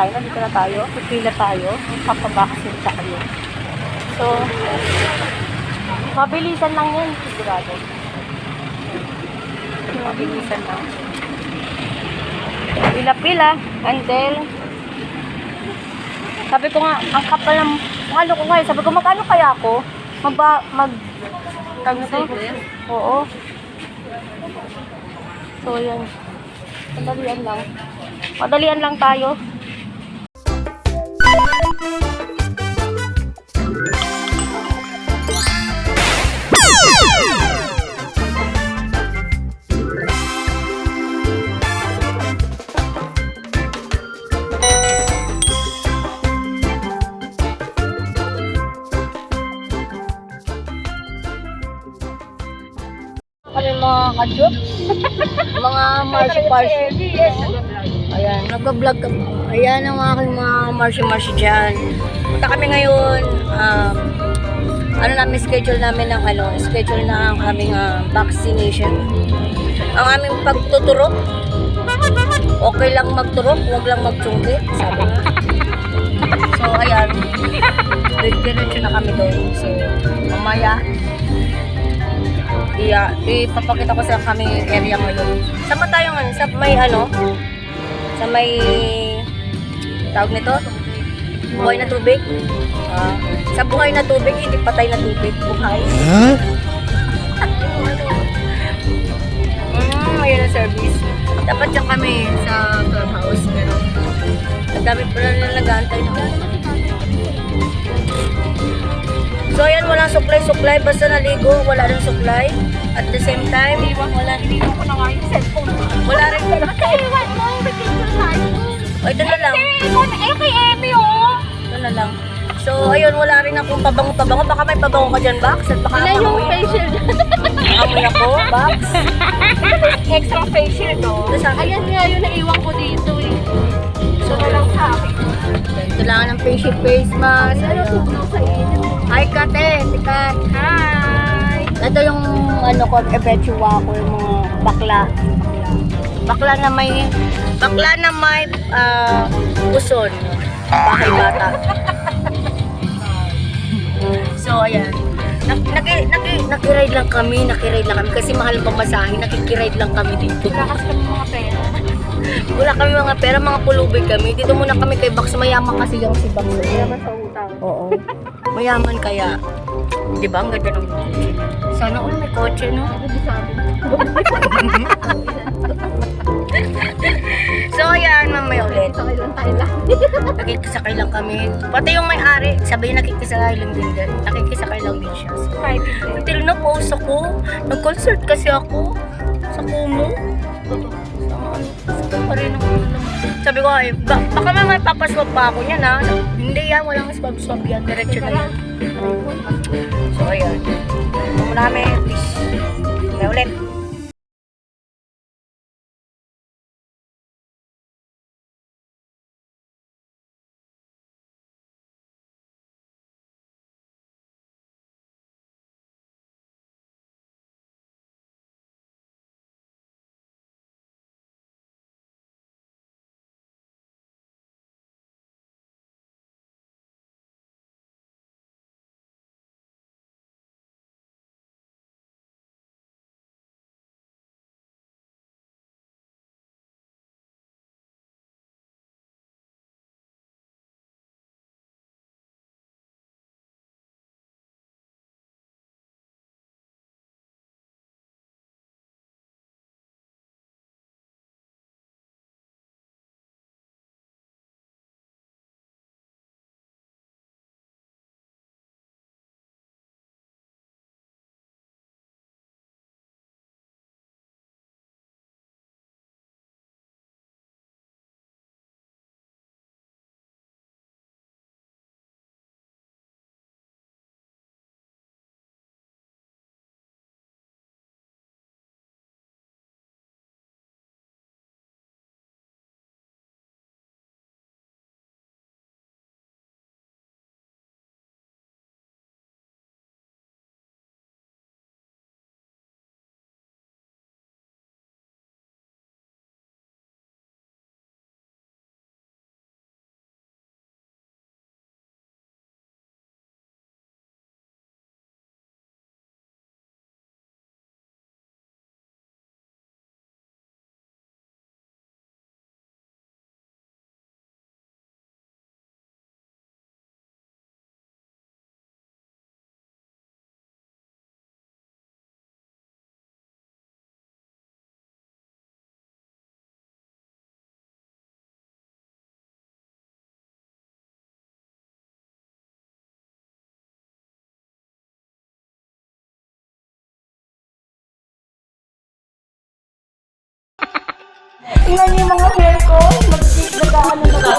tayo. Nandito na tayo. Pipila tayo. Papabakasin tayo. So, mabilisan lang yan. Sigurado. Mabilisan lang. Pila-pila. And then, sabi ko nga, ang kapal ng, ano ko ngayon, sabi ko, magkano kaya ako? Magba, mag, tag? Oo. So, yan. Madalian lang. Madalian lang tayo. Kami mga mga marshi-marshi. Ayan, nag-vlog kami. Ayan ang aking mga marshi-marshi dyan. Punta kami ngayon. Um, ano namin, schedule namin ng ano, schedule na ang aming ah, vaccination. Ang aming pagtuturok. Okay lang magturok, huwag lang magtsungkit. Sabi nga. So, ayan. Diretso na kami doon. So, mamaya, Iya, ipapakita ko sa kami area ngayon. Saan ba tayo ngayon? Sa may ano? Sa may tawag nito? Buhay na tubig? Ah, sa buhay na tubig, hindi patay na tubig. Buhay. Mm, ayun ang service. Dapat dyan kami sa clubhouse. Pero, ang dami pala nila nag-aantay na. So, ayan, walang supply-supply. Basta naligo, wala rin supply. At the same time, wala Iniwan ko na nga yung cellphone ko. wala rin mo, ridiculous na yun. O, ito na lang. Eh, kay oh. Ito na lang. So, ayun, wala rin akong pabango-pabango. Baka may pabango ka dyan, Bax. At baka Ilan yung amoy, facial amoy ako, Bax. Extra facial, no? Ito sa akin. Ayan nga yung naiwan ko dito, eh. So, na lang sa akin. Kailangan ng face face mask. Ano Ayun. po sa inyo? Hi, Kate. Tikat. Hi! Ito yung ano ko, epetua ko, yung mga bakla. Bakla na may, bakla na may ah, puson. Bahay bata. So, ayan. Nak naki, naki, nakiride lang kami, nakiride lang kami. Kasi mahal pa masahe, nakikiride lang kami dito. Lakas ka ng mga pera. Wala kami mga pera, mga pulubig kami. Dito muna kami kay Bax. Mayaman kasi yung si Bax. Yaman sa utang. Oo. Mayaman kaya. Di ba? Ang ganda ng kotse. Sana all may kotse, no? So, ayan, mamaya ulit. Nakikisakay lang kami. Pati yung may-ari, sabi niya nakikisakay lang din din. Nakikisakay lang din siya. So, until na post ako, nag-concert kasi ako sa Kumu. Sabi ko, ay, ba- baka may mapapaswap pa ako niyan ha. Hindi yan, walang swab-swab yan. Diretso na yan. So. Ito muna kami. Peace. May ulit. Tingnan niyo yung mga hair ko. Nag-ano na ba?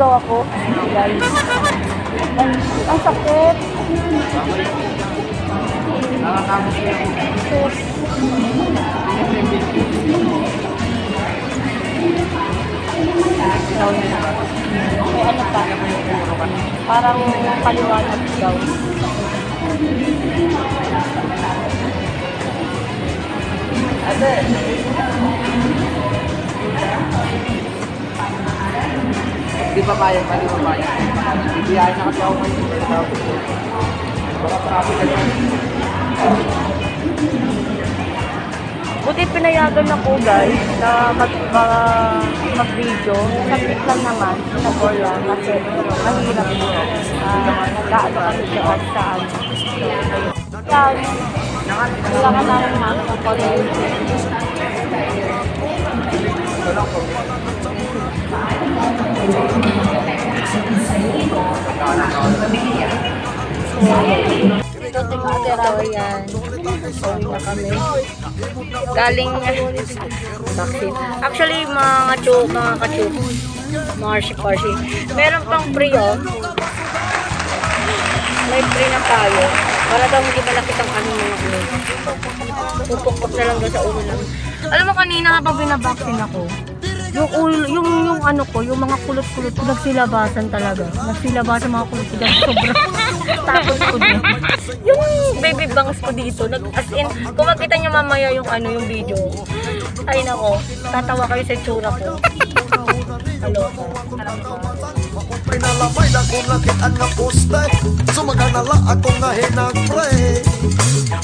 Naliligaw ako. Guys. Ay, ang sakit. May ano pa? Parang paliwanag daw. Hindi pa kaya, pwede mo kaya. Bibiyahin na kasi ako ngayon. Baka traffic ka dyan. Buti pinayagan ako guys na mag, ma- mag-video. Saglit lang naman, sinabor lang kasi mahirap po. Uh, Nag-aano kami sa saan. Yan. Kailangan namin makakapag Ito, yan. Galing vaccine. Actually, mga chu, mga kachu, marshi parshi. Meron pang free oh. May free na tayo. Para daw hindi malakit ang aming mga ulo. Pupukpok na lang doon sa ulo lang. Alam mo kanina habang binabaksin ako, yung yung, yung ano ko, yung mga kulot-kulot ko, nagsilabasan talaga. Nagsilabasan mga kulot ko dyan. Sobrang takot ko din. yung baby bangs ko dito, nag, as in, kung makita nyo mamaya yung ano, yung video, ay nako, tatawa kayo sa tsura ko. Hello. Pinalamay na kung nakitaan nga poste Sumaganala ako nga hinagpre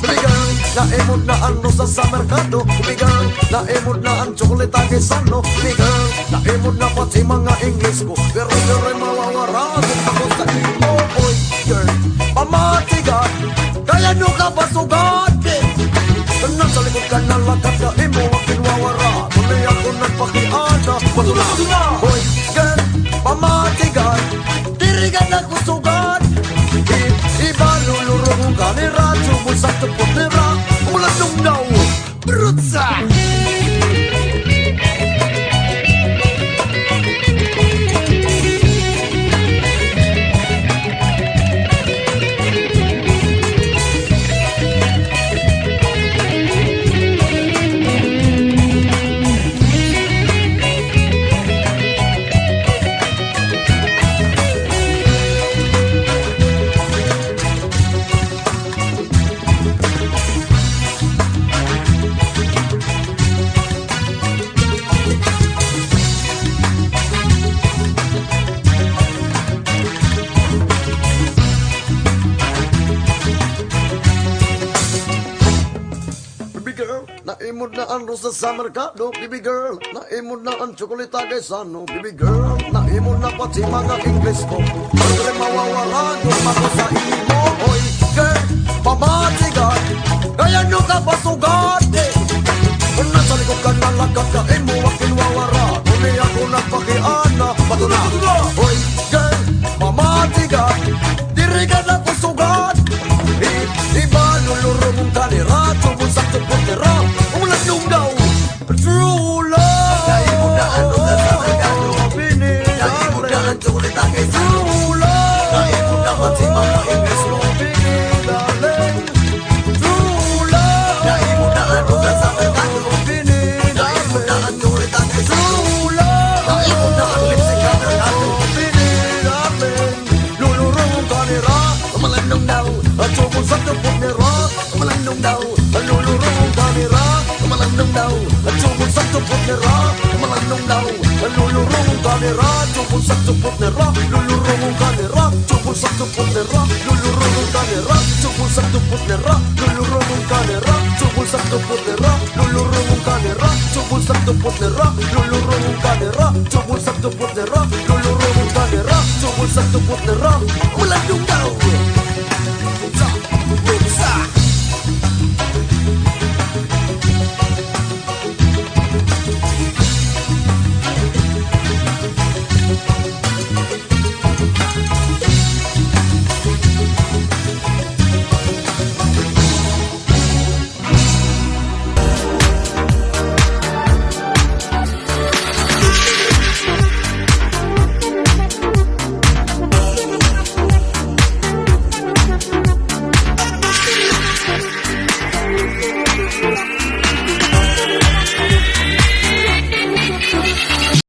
Bigang naimod na ano sa merkado Bigang naimod na ang chocolate kay sano Bigang naimod na pati mga English ko Pero pero mawawara kung ako sa imo Oy girl, pamatigan Kaya nyo ka pasugat Nasa likod ka na lakat ka imo ang kinwawara. Tuloy ako nagpakiana Patula, Hoy, naimod na ang rosa sa merkado Baby girl, naimod na ang tsokolita kay Sano Baby girl, naimod na pati mga English ko. Pagre mawawala yung ako sa imo Oy, girl, pamatigan Kaya nyo ka pasugat ang tsulitake sa ulo Naipon dapat si Mama Ingles mo Naipon na ano sa sakit ako Naipon na ang tsulitake sa ulo Naipon na ang lipsikan ang ato Lulurong kanira Kamalandong daw At sukong sa tupot ni Rock. Kamalandong daw Lulurong kanira Kamalandong daw At sukong sa tupot ni Rock. Kamalandong daw Lulurong kanira ka nira Tubol sa tupot nira Lulurong ka nira Tubol sa tupot nira Lulurong ka nira Tubol sa tupot nira Lulurong ka nira Tubol sa tupot nira Lulurong ka nira Tubol sa tupot nira Lulurong ka nira Tubol sa tupot nira